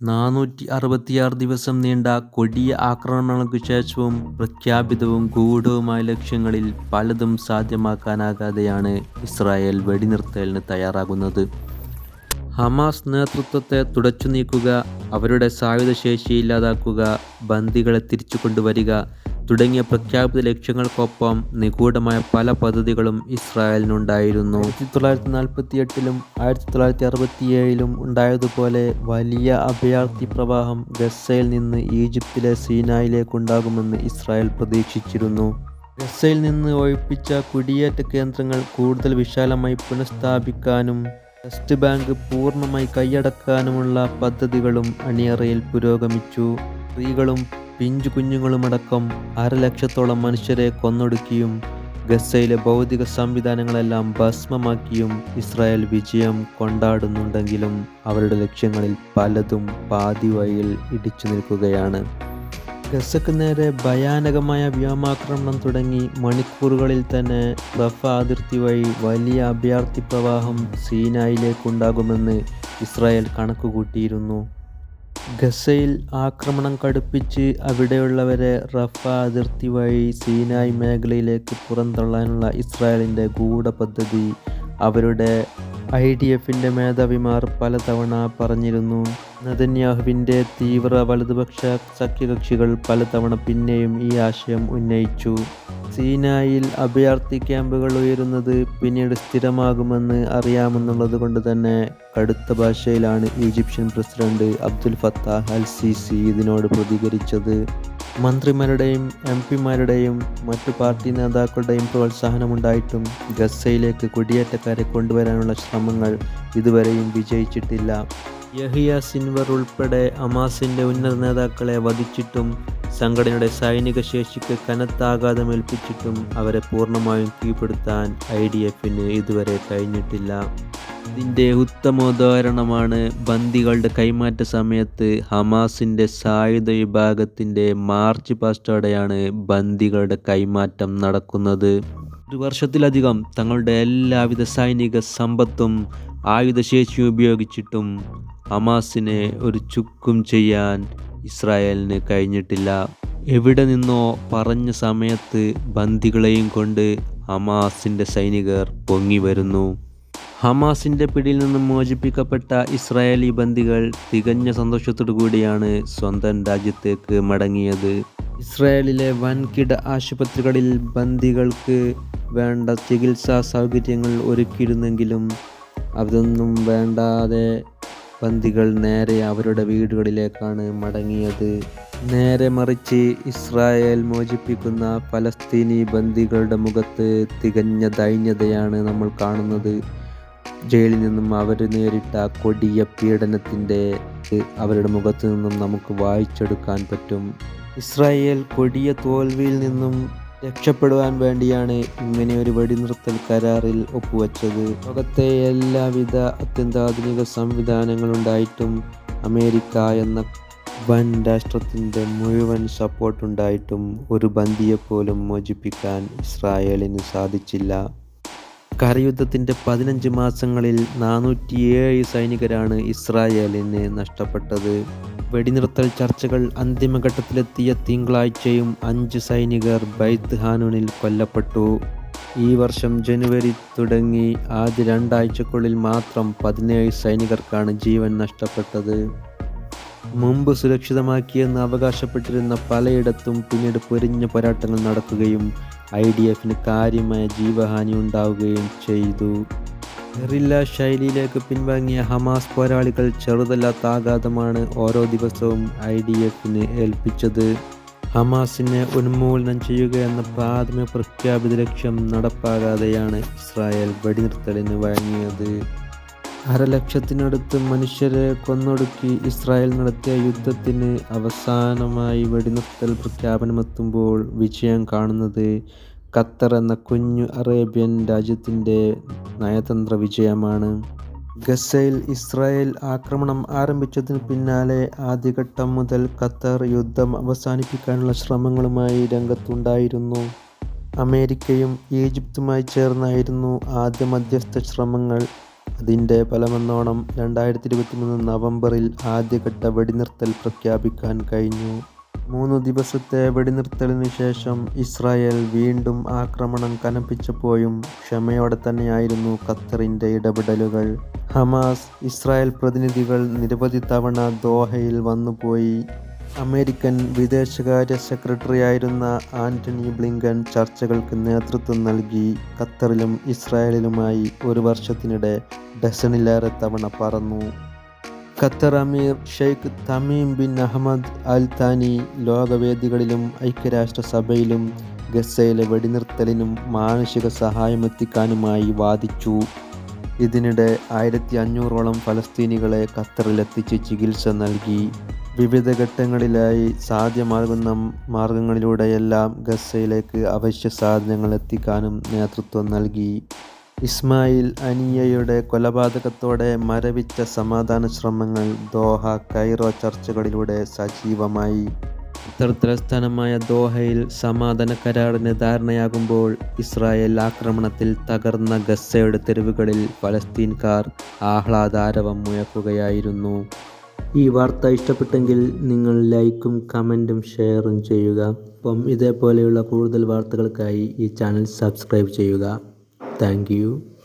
നാനൂറ്റി അറുപത്തിയാറ് ദിവസം നീണ്ട കൊടിയ ആക്രമണങ്ങൾക്ക് ശേഷവും പ്രഖ്യാപിതവും ഗൂഢവുമായ ലക്ഷ്യങ്ങളിൽ പലതും സാധ്യമാക്കാനാകാതെയാണ് ഇസ്രായേൽ വെടിനിർത്തലിന് തയ്യാറാകുന്നത്. ഹമാസ് നേതൃത്വത്തെ തുടച്ചു നീക്കുക അവരുടെ സായുധശേഷി ഇല്ലാതാക്കുക ബന്ദികളെ തിരിച്ചു കൊണ്ടുവരിക തുടങ്ങിയ പ്രഖ്യാപിത ലക്ഷ്യങ്ങൾക്കൊപ്പം നിഗൂഢമായ പല പദ്ധതികളും ഇസ്രായേലിനുണ്ടായിരുന്നു. ആയിരത്തി തൊള്ളായിരത്തി നാൽപ്പത്തി എട്ടിലും ആയിരത്തി തൊള്ളായിരത്തി അറുപത്തിയേഴിലും ഉണ്ടായതുപോലെ വലിയ അഭയാർത്ഥി പ്രവാഹം ഗസയിൽ നിന്ന് ഈജിപ്തിലെ സീനായിലേക്കുണ്ടാകുമെന്ന് ഇസ്രായേൽ പ്രതീക്ഷിച്ചിരുന്നു. ഗസയിൽ നിന്ന് ഒഴിപ്പിച്ച കുടിയേറ്റ കേന്ദ്രങ്ങൾ കൂടുതൽ വിശാലമായി പുനഃസ്ഥാപിക്കാനും വെസ്റ്റ് ബാങ്ക് പൂർണമായി കൈയടക്കാനുമുള്ള പദ്ധതികളും അണിയറയിൽ പുരോഗമിച്ചു. സ്ത്രീകളും പിഞ്ചു കുഞ്ഞുങ്ങളുമടക്കം അരലക്ഷത്തോളം മനുഷ്യരെ കൊന്നൊടുക്കിയും ഗസയിലെ ഭൗതിക സംവിധാനങ്ങളെല്ലാം ഭസ്മമാക്കിയും ഇസ്രായേൽ വിജയം കൊണ്ടാടുന്നുണ്ടെങ്കിലും അവരുടെ ലക്ഷ്യങ്ങളിൽ പലതും പാതി വഴിയിൽ ഇടിച്ചു നിൽക്കുകയാണ്. ഗസക്ക് നേരെ ഭയാനകമായ വ്യോമാക്രമണം തുടങ്ങി മണിക്കൂറുകളിൽ തന്നെ റഫ അതിർത്തി വഴി വലിയ അഭയാർത്ഥി പ്രവാഹം സീനായിലേക്കുണ്ടാകുമെന്ന് ഇസ്രായേൽ കണക്കുകൂട്ടിയിരുന്നു. ഗസയിൽ ആക്രമണം കടുപ്പിച്ച് അവിടെയുള്ളവരെ റഫ അതിർത്തി വഴി സീനായ് മേഖലയിലേക്ക് പുറന്തള്ളാനുള്ള ഇസ്രായേലിന്റെ ഗൂഢപദ്ധതി. അവരുടെ ഐ ഡി എഫിന്റെ മേധാവിമാർ പലതവണ പറഞ്ഞിരുന്നു നതന്യാഹുവിന്റെ തീവ്ര വലതുപക്ഷ സഖ്യകക്ഷികൾ പലതവണ പിന്നെയും ഈ ആശയം ഉന്നയിച്ചു. സീനായിൽ അഭയാർത്ഥി ക്യാമ്പുകൾ ഉയരുന്നത് പിന്നീട് സ്ഥിരമാകുമെന്ന് അറിയാമെന്നുള്ളത് കൊണ്ട് തന്നെ കടുത്ത ഭാഷയിലാണ് Egyptian president Abdel Fattah al Sisi ഇതിനോട് പ്രതികരിച്ചത്. മന്ത്രിമാരുടെയും എം പിമാരുടെയും മറ്റു പാർട്ടി നേതാക്കളുടെയും പ്രോത്സാഹനമുണ്ടായിട്ടും ഗസയിലേക്ക് കുടിയേറ്റക്കാരെ കൊണ്ടുവരാനുള്ള ശ്രമങ്ങൾ ഇതുവരെയും വിജയിച്ചിട്ടില്ല. യഹിയ സിൻവർ ഉൾപ്പെടെ അമാസിന്റെ ഉന്നത നേതാക്കളെ വധിച്ചിട്ടും സംഘടനയുടെ സൈനിക ശേഷിക്ക് കനത്ത ആഘാതമേൽപ്പിച്ചിട്ടും അവരെ പൂർണമായും കീഴ്പ്പെടുത്താൻ ഐ ഡി എഫിന് ഇതുവരെ കഴിഞ്ഞിട്ടില്ല. ഇതിന്റെ ഉത്തമോദാഹരണമാണ് ബന്ദികളുടെ കൈമാറ്റ സമയത്ത് ഹമാസിന്റെ സായുധ വിഭാഗത്തിന്റെ മാർച്ച് പാസ്റ്റോടെയാണ് ബന്ദികളുടെ കൈമാറ്റം നടക്കുന്നത്. ഒരു വർഷത്തിലധികം തങ്ങളുടെ എല്ലാവിധ സൈനിക സമ്പത്തും ആയുധശേഷിയും ഉപയോഗിച്ചിട്ടും ഹമാസിനെ ഒരു ചുക്കും ചെയ്യാൻ ഇസ്രായേലിന് കഴിഞ്ഞിട്ടില്ല. എവിടെ നിന്നോ പറഞ്ഞ സമയത്ത് ബന്ദികളെയും കൊണ്ട് ഹമാസിന്റെ സൈനികർ പൊങ്ങി വരുന്നു. ഹമാസിന്റെ പിടിയിൽ നിന്നും മോചിപ്പിക്കപ്പെട്ട ഇസ്രായേലി ബന്ദികൾ തികഞ്ഞ സന്തോഷത്തോടു കൂടിയാണ് സ്വന്തം രാജ്യത്തേക്ക് മടങ്ങിയത്. ഇസ്രായേലിലെ വൻകിട ആശുപത്രികളിൽ ബന്ദികൾക്ക് വേണ്ട ചികിത്സാ സൗകര്യങ്ങൾ ഒരുക്കിയിരുന്നെങ്കിലും അതൊന്നും വേണ്ടാതെ ബന്ദികൾ നേരെ അവരുടെ വീടുകളിലേക്കാണ് മടങ്ങിയത്. നേരെ മറിച്ച് ഇസ്രായേൽ മോചിപ്പിക്കുന്ന ഫലസ്തീനി ബന്ദികളുടെ മുഖത്ത് തികഞ്ഞ ദൈന്യതയാണ് നമ്മൾ കാണുന്നത്. ജയിലിൽ നിന്നും അവർ നേരിട്ട കൊടിയ പീഡനത്തിന്റെ അവരുടെ മുഖത്ത് നിന്നും നമുക്ക് വായിച്ചെടുക്കാൻ പറ്റും. ഇസ്രായേൽ കൊടിയ തോൽവിയിൽ നിന്നും രക്ഷപ്പെടുവാൻ വേണ്ടിയാണ് ഇങ്ങനെ ഒരു വെടിനിർത്തൽ കരാറിൽ ഒപ്പുവെച്ചത്. ലോകത്തെ എല്ലാവിധ അത്യന്താധുനിക സംവിധാനങ്ങളുണ്ടായിട്ടും അമേരിക്ക എന്ന വൻ രാഷ്ട്രത്തിന്റെ മുഴുവൻ സപ്പോർട്ടുണ്ടായിട്ടും ഒരു ബന്ദിയെപ്പോലും മോചിപ്പിക്കാൻ ഇസ്രായേലിന് സാധിച്ചില്ല. കരയുദ്ധത്തിന്റെ പതിനഞ്ച് മാസങ്ങളിൽ നാനൂറ്റിയേഴ് സൈനികരാണ് ഇസ്രായേലിന് നഷ്ടപ്പെട്ടത്. വെടിനിർത്തൽ ചർച്ചകൾ അന്തിമഘട്ടത്തിലെത്തിയ തിങ്കളാഴ്ചയും അഞ്ച് സൈനികർ ബൈത്ത് ഹാനൂനിൽ കൊല്ലപ്പെട്ടു. ഈ വർഷം ജനുവരി തുടങ്ങി ആദ്യ രണ്ടാഴ്ചക്കുള്ളിൽ മാത്രം പതിനേഴ് സൈനികർക്കാണ് ജീവൻ നഷ്ടപ്പെട്ടത്. മുമ്പ് സുരക്ഷിതമാക്കിയെന്ന് അവകാശപ്പെട്ടിരുന്ന പലയിടത്തും പിന്നീട് പൊരിഞ്ഞ പോരാട്ടങ്ങൾ നടക്കുകയും ഐ ഡി എഫിന് കാര്യമായ ജീവഹാനി ഉണ്ടാവുകയും ചെയ്തു. ഗറില്ല ശൈലിയിലേക്ക് പിൻവാങ്ങിയ ഹമാസ് പോരാളികൾ ചെറുതല്ലാത്ത ആഘാതമാണ് ഓരോ ദിവസവും ഐ ഡി എഫിന് ഏൽപ്പിച്ചത്. ഹമാസിനെ ഉന്മൂലനം ചെയ്യുക എന്ന പ്രാഥമിക പ്രഖ്യാപിത ലക്ഷ്യം നടപ്പാകാതെയാണ് ഇസ്രായേൽ വെടിനിർത്തലിന് വഴങ്ങിയത്. അരലക്ഷത്തിനടുത്ത് മനുഷ്യരെ കൊന്നൊടുക്കി ഇസ്രായേൽ നടത്തിയ യുദ്ധത്തിന് അവസാനമായി വെടിനിർത്തൽ പ്രഖ്യാപനമെത്തുമ്പോൾ വിജയം കാണുന്നത് ഖത്തർ എന്ന കുഞ്ഞു അറേബ്യൻ രാജ്യത്തിന്റെ നയതന്ത്ര വിജയമാണ് ഗസയിൽ ഇസ്രായേൽ ആക്രമണം ആരംഭിച്ചതിന് പിന്നാലെ ആദ്യഘട്ടം മുതൽ ഖത്തർ യുദ്ധം അവസാനിപ്പിക്കാനുള്ള ശ്രമങ്ങളുമായി രംഗത്തുണ്ടായിരുന്നു അമേരിക്കയും ഈജിപ്തുമായി ചേർന്നായിരുന്നു ആദ്യ മധ്യസ്ഥ ശ്രമങ്ങൾ. അതിന്റെ ഫലമെന്നോണം രണ്ടായിരത്തി ഇരുപത്തിമൂന്ന് നവംബറിൽ ആദ്യഘട്ട വെടിനിർത്തൽ പ്രഖ്യാപിക്കാൻ കഴിഞ്ഞു. മൂന്നു ദിവസത്തെ വെടിനിർത്തലിനു ശേഷം ഇസ്രായേൽ വീണ്ടും ആക്രമണം കനപ്പിച്ചപ്പോഴും ക്ഷമയോടെ തന്നെയായിരുന്നു ഖത്തറിന്റെ ഇടപെടലുകൾ. ഹമാസ്, ഇസ്രായേൽ പ്രതിനിധികൾ നിരവധി തവണ ദോഹയിൽ വന്നുപോയി. അമേരിക്കൻ വിദേശകാര്യ സെക്രട്ടറിയായിരുന്ന ആന്റണി ബ്ലിങ്കൻ ചർച്ചകൾക്ക് നേതൃത്വം നൽകി. ഖത്തറിലും ഇസ്രായേലിലുമായി ഒരു വർഷത്തിനിടെ ഡസണിലേറെ തവണ പറന്നു. ഖത്തർ അമീർ Sheikh Tamim bin Ahmad al Thani ലോകവേദികളിലും ഐക്യരാഷ്ട്രസഭയിലും ഗസയിലെ വെടിനിർത്തലിനും മാനുഷിക സഹായമെത്തിക്കാനുമായി വാദിച്ചു. ഇതിനിടെ ആയിരത്തി അഞ്ഞൂറോളം ഫലസ്തീനികളെ ഖത്തറിലെത്തിച്ച് ചികിത്സ നൽകി. വിവിധ ഘട്ടങ്ങളിലായി സാധ്യമാകുന്ന മാർഗങ്ങളിലൂടെയെല്ലാം ഗസയിലേക്ക് അവശ്യ സാധനങ്ങൾ എത്തിക്കാനും നേതൃത്വം നൽകി. ഇസ്മായിൽ അനിയയുടെ കൊലപാതകത്തോടെ മരവിച്ച സമാധാന ശ്രമങ്ങൾ ദോഹ, കൈറോ ചർച്ചകളിലൂടെ സജീവമായി. ഖത്തർ ദോഹയിൽ സമാധാന കരാറിന് ധാരണയാകുമ്പോൾ ഇസ്രായേൽ ആക്രമണത്തിൽ തകർന്ന ഗസ്സയുടെ തെരുവുകളിൽ ഫലസ്തീൻകാർ ആഹ്ലാദാരവം മുഴക്കുകയായിരുന്നു. ഈ വാർത്ത ഇഷ്ടപ്പെട്ടെങ്കിൽ നിങ്ങൾ ലൈക്കും കമന്റും ഷെയറും ചെയ്യുക. അപ്പം ഇതേപോലെയുള്ള കൂടുതൽ വാർത്തകൾക്കായി ഈ ചാനൽ സബ്സ്ക്രൈബ് ചെയ്യുക. Thank you.